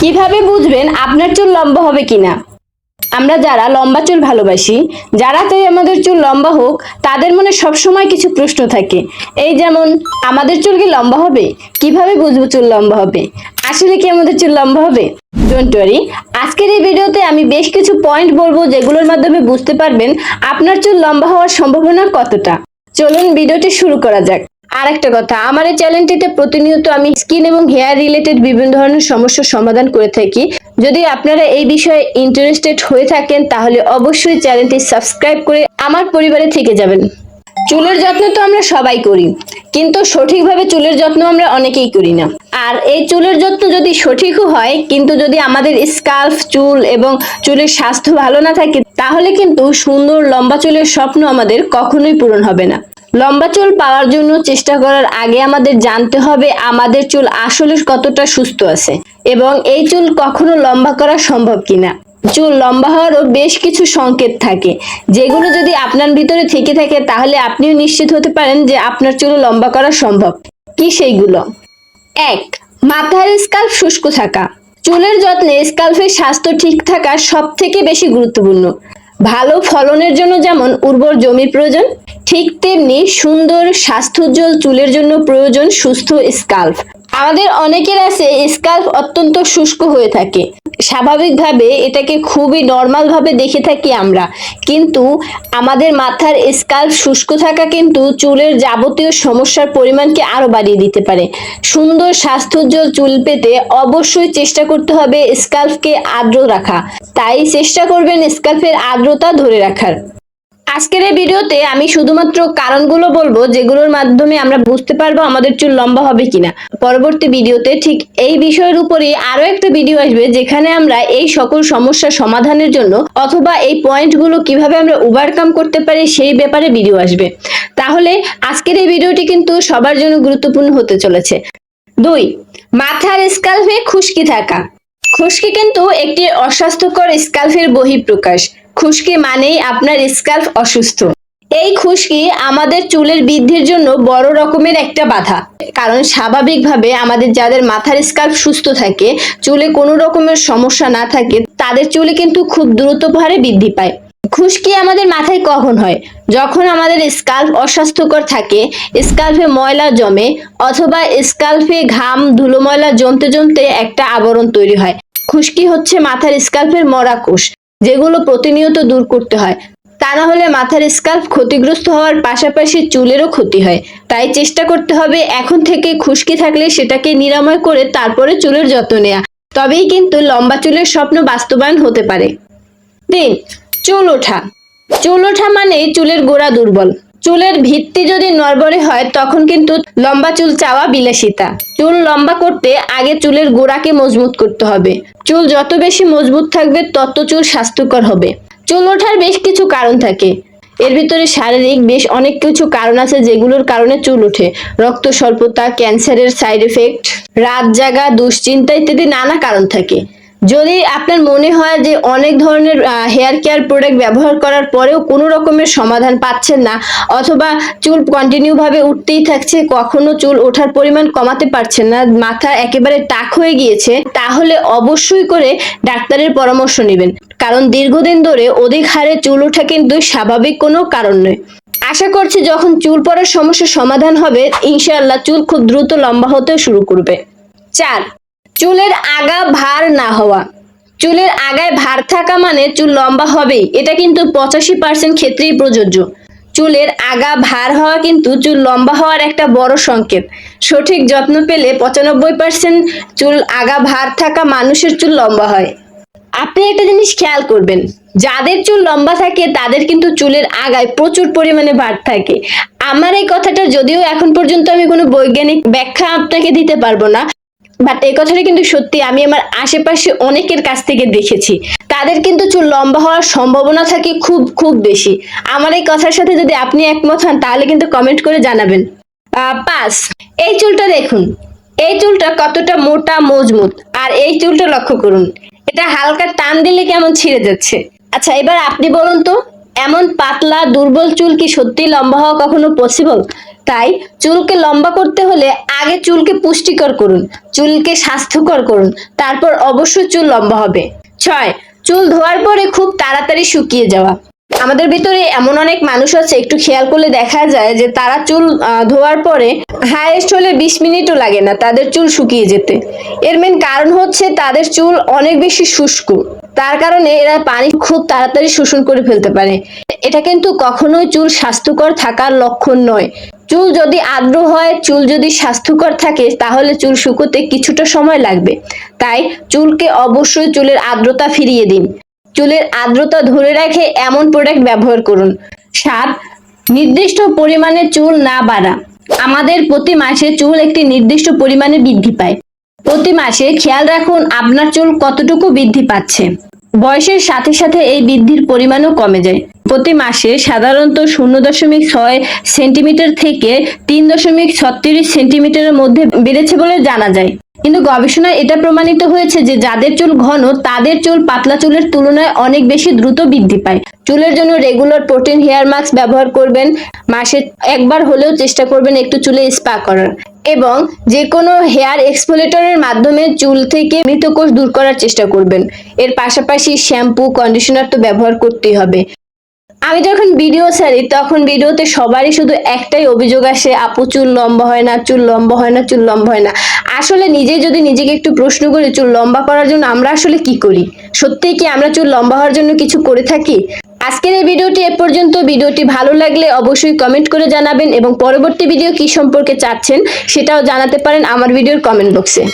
কীভাবে বুঝবেন আপনার চুল লম্বা হবে কিনা। আমরা যারা লম্বা চুল ভালোবাসি, যারা চাই আমাদের চুল লম্বা হোক, তাদের মনে সবসময় কিছু প্রশ্ন থাকে। এই যেমন, আমাদের চুল কি লম্বা হবে? কীভাবে বুঝব চুল লম্বা হবে? আসলে কি আমাদের চুল লম্বা হবে? ডোন্ট ওয়ারি আজকের এই ভিডিওতে আমি বেশ কিছু পয়েন্ট বলব যেগুলোর মাধ্যমে বুঝতে পারবেন আপনার চুল লম্বা হওয়ার সম্ভাবনা কতটা। চলুন ভিডিওটি শুরু করা যাক। আর একটা কথা, আমার এই চ্যানেলটিতে প্রতিনিয়ত আমি স্কিন এবং হেয়ার রিলেটেড বিভিন্ন ধরনের সমস্যার সমাধান করে থাকি। যদি আপনারা এই বিষয়ে ইন্টারেস্টেড হয়ে থাকেন, তাহলে অবশ্যই চ্যানেলটি সাবস্ক্রাইব করে আমার পরিবারে থেকে যাবেন। চুলের যত্ন তো আমরা সবাই করি, কিন্তু সঠিকভাবে চুলের যত্ন আমরা অনেকেই করি না। আর এই চুলের যত্ন যদি সঠিকও হয়, কিন্তু যদি আমাদের স্কাল্ফ চুল এবং চুলের স্বাস্থ্য ভালো না থাকে, তাহলে কিন্তু সুন্দর লম্বা চুলের স্বপ্ন আমাদের কখনোই পূরণ হবে না। লম্বা চুল পাওয়ার জন্য চেষ্টা করার আগে আমাদের জানতে হবে আমাদের চুল আসলে কতটা সুস্থ আছে এবং এই চুল কখনো লম্বা করা সম্ভব কিনা। চুল লম্বা হওয়ারও বেশ কিছু সংকেত থাকে। যেগুলো যদি আপনার ভিতরে থেকে থাকে, তাহলে আপনিও নিশ্চিত হতে পারেন যে আপনার চুল লম্বা করা সম্ভব। কি সেইগুলো? এক মাথার স্কাল্প শুষ্ক থাকা। চুলের যত্নে স্কাল্পের স্বাস্থ্য ঠিক থাকা সব থেকে বেশি গুরুত্বপূর্ণ। ভালো ফলনের জন্য যেমন উর্বর জমির প্রয়োজন, ঠিক তেমনি সুন্দর স্বাস্থ্যোজ্জ্বল চুলের জন্য প্রয়োজন সুস্থ স্কাল্প। আমাদের অনেকের আছে স্কাল্প অত্যন্ত শুষ্ক হয়ে থাকে। স্বাভাবিকভাবে এটাকে খুবই নর্মালভাবে দেখে থাকি আমরা। কিন্তু আমাদের মাথার স্কাল শুষ্ক থাকা কিন্তু চুলের যাবতীয় সমস্যার পরিমাণকে আরও বাড়িয়ে দিতে পারে। সুন্দর স্বাস্থ্যোজ্জ্বল চুল পেতে অবশ্যই চেষ্টা করতে হবে স্কাল্পকে আর্দ্র রাখা। তাই চেষ্টা করবেন স্কাল্পের আর্দ্রতা ধরে রাখার। আজকের এই ভিডিওতে আমি শুধুমাত্র কারণগুলো বলব যেগুলোর মাধ্যমে আমরা বুঝতে পারব আমাদের চুল লম্বা হবে কিনা। পরবর্তী ভিডিওতে ঠিক এই বিষয়ের উপরে আরও একটা ভিডিও আসবে যেখানে আমরা এই সকল সমস্যা সমাধানের জন্য অথবা এই পয়েন্টগুলো কীভাবে আমরা ওভারকাম করতে পারি সেই ব্যাপারে ভিডিও আসবে। তাহলে আজকের এই ভিডিওটি কিন্তু সবার জন্য গুরুত্বপূর্ণ হতে চলেছে। দুই, মাথার স্কাল্পে খুশকি থাকা। খুশকি কিন্তু একটি অস্বাস্থ্যকর স্কাল্পের বহিঃপ্রকাশ। খুশকি মানেই আপনার স্কাল্প অসুস্থ। এই খুশকি আমাদের চুলের বৃদ্ধির জন্য বড় রকমের একটা বাধা। কারণ স্বাভাবিকভাবে আমাদের যাদের মাথার স্কাল্প সুস্থ থাকে, চুলে কোনো রকমের সমস্যা না থাকে, তাদের চুলে কিন্তু খুব দ্রুত হারে বৃদ্ধি পায়। খুশকি আমাদের মাথায় কখন হয়? যখন আমাদের স্কাল্প অস্বাস্থ্যকর থাকে, স্কাল্পে ময়লা জমে অথবা স্কাল্পে ঘাম, ধুলো ময়লা জমতে জমতে একটা আবরণ তৈরি হয়। খুশকি হচ্ছে মাথার স্কাল্পের মরা কোষ যেগুলো প্রতিনিয়ত দূর করতে হয়। তা না হলে মাথার স্কাল্প ক্ষতিগ্রস্ত হওয়ার পাশাপাশি চুলেরও ক্ষতি হয়। তাই চেষ্টা করতে হবে এখন থেকে খুশকি থাকলে সেটাকে নিরাময় করে তারপরে চুলের যত্ন নেয়া। তবেই কিন্তু লম্বা চুলের স্বপ্ন বাস্তবায়ন হতে পারে। তিন, চুল ওঠা। চুল ওঠা মানে চুলের গোড়া দুর্বল। চুলের ভিত্তি যদি নড়বড়ে হয়, তখন কিন্তু লম্বা চুল চাওয়া বিলাসিতা। চুল লম্বা করতে আগে চুলের গোড়াকে মজবুত করতে হবে। চুল যত বেশি মজবুত থাকবে, তত চুল স্বাস্থ্যকর হবে। চুল ওঠার বেশ কিছু কারণ থাকে। এর ভিতরে শারীরিক বেশ অনেক কিছু কারণ আছে যেগুলোর কারণে চুল ওঠে। রক্ত স্বল্পতা, ক্যান্সারের সাইড এফেক্ট, রাত জাগা, দুশ্চিন্তা ইত্যাদি নানা কারণ থাকে। যদি আপনার মনে হয় যে অনেক ধরনের হেয়ার কেয়ার প্রোডাক্ট ব্যবহার করার পরেও কোনো রকমের সমাধান পাচ্ছেন না, অথবা চুল কন্টিনিউভাবে উঠতেই থাকছে, কখনো চুল ওঠার পরিমাণ কমাতে পারছেন না, মাথা একেবারে টাক হয়ে গিয়েছে, তাহলে অবশ্যই করে ডাক্তারের পরামর্শ নেবেন। কারণ দীর্ঘদিন ধরে অধিক হারে চুল ওঠা কিন্তু স্বাভাবিক কোনো কারণ নয়। আশা করছি যখন চুল পড়ার সমস্যার সমাধান হবে, ইনশাআল্লাহ চুল খুব দ্রুত লম্বা হতে শুরু করবে। চার চুলের আগা ভার না হওয়া। চুলের আগায় ভার থাকা মানে চুল লম্বা হবেই এটা কিন্তু পঁচাশি পার্সেন্ট ক্ষেত্রেই প্রযোজ্য। চুলের আগা ভার হওয়া কিন্তু চুল লম্বা হওয়ার একটা বড় সংকেত। সঠিক যত্ন পেলে পঁচানব্বই পার্সেন্ট চুল আগা ভার থাকা মানুষের চুল লম্বা হয়। আপনি একটা জিনিস খেয়াল করবেন, যাদের চুল লম্বা থাকে তাদের কিন্তু চুলের আগায় প্রচুর পরিমাণে ভার থাকে। আমার এই কথাটা যদিও এখন পর্যন্ত আমি কোনো বৈজ্ঞানিক ব্যাখ্যা আপনাকে দিতে পারব না। বাট এই কথাটা কিন্তু সত্যি, আমি আমার আশেপাশে অনেকের কাছ থেকে দেখেছি। তাদের কিন্তু চুল লম্বা হওয়ার সম্ভাবনা থাকে খুব খুব বেশি। আমার এই কথার সাথে যদি আপনি একমত হন, তাহলে কিন্তু কমেন্ট করে জানাবেন। পাঁচ এই চুলটা দেখুন। এই চুলটা কতটা মোটা, মজবুত। আর এই চুলটা লক্ষ্য করুন, এটা হালকা টান দিলে কেমন ছিঁড়ে যাচ্ছে। আচ্ছা এবার আপনি বলুন তো, এমন পাতলা, দুর্বল চুল কি সত্যি লম্বা হওয়া কখনো পসিবল তাই চুলকে লম্বা করতে হলে আগে চুলকে পুষ্টিকর করুন, চুলকে স্বাস্থ্যকর করুন, তারপর অবশ্যই চুল লম্বা হবে। ছয়, চুল ধোয়ার পরে খুব তাড়াতাড়ি শুকিয়ে যাওয়া। আমাদের ভিতরে এমন অনেক মানুষ আছে, একটু খেয়াল করলে দেখা যায় যে তারা চুল ধোয়ার পরে হাইয়েস্ট হলে বিশ মিনিটও লাগে না তাদের চুল শুকিয়ে যেতে। এর মেন কারণ হচ্ছে তাদের চুল অনেক বেশি শুষ্ক। তার কারণে এরা পানি খুব তাড়াতাড়ি শোষণ করে ফেলতে পারে। এটা কিন্তু কখনোই চুল স্বাস্থ্যকর থাকার লক্ষণ নয়। চুল যদি আর্দ্র হয়, চুল যদি স্বাস্থ্যকর থাকে, তাহলে চুল শুকোতে কিছুটা সময় লাগবে। তাই চুলকে অবশ্যই চুলের আর্দ্রতা ফিরিয়ে দিন। চুলের আর্দ্রতা ধরে রাখে এমন প্রোডাক্ট ব্যবহার করুন। সাত নির্দিষ্ট পরিমাণে চুল না বাড়া। আমাদের প্রতি মাসে চুল একটি নির্দিষ্ট পরিমাণে বৃদ্ধি পায়। প্রতি মাসে খেয়াল রাখুন আপনার চুল কতটুকু বৃদ্ধি পাচ্ছে। বয়সের সাথে সাথে এই বৃদ্ধির পরিমাণও কমে যায়। প্রতি মাসে সাধারণত শূন্য দশমিক ছয় সেন্টিমিটার থেকে তিন দশমিক ছত্রিশ সেন্টিমিটারের মধ্যে বেড়েছে বলে জানা যায়। কিন্তু গবেষণায় এটা প্রমাণিত হয়েছে যে যাদের চুল ঘন, তাদের চুল পাতলা চুলের তুলনায় অনেক বেশি দ্রুত বৃদ্ধি পায়। চুলের জন্য রেগুলার প্রোটিন হেয়ার মাস্ক ব্যবহার করবেন, মাসে একবার হলেও চেষ্টা করবেন একটু চুলে স্পা করার। এবং যে কোনো হেয়ার এক্সফোলেটরের মাধ্যমে চুল থেকে মৃতকোষ দূর করার চেষ্টা করবেন। এর পাশাপাশি শ্যাম্পু, কন্ডিশনার তো ব্যবহার করতেই হবে। আমি যখন ভিডিও ছাড়ি, তখন ভিডিওতে সবারই শুধু একটাই অভিযোগ আসে, আপু, চুল লম্বা হয় না, চুল লম্বা হয় না, চুল লম্বা হয় না। আসলে নিজে যদি নিজেকে একটু প্রশ্ন করি, চুল লম্বা করার জন্য আমরা আসলে কি করি? সত্যিই কি আমরা চুল লম্বা হওয়ার জন্য কিছু করে থাকি? আজকের এই ভিডিওটি এ পর্যন্ত। ভিডিওটি ভালো লাগলে অবশ্যই কমেন্ট করে জানাবেন এবং পরবর্তী ভিডিও কি সম্পর্কে চাচ্ছেন, সেটাও জানাতে পারেন আমার ভিডিওর কমেন্ট বক্সে।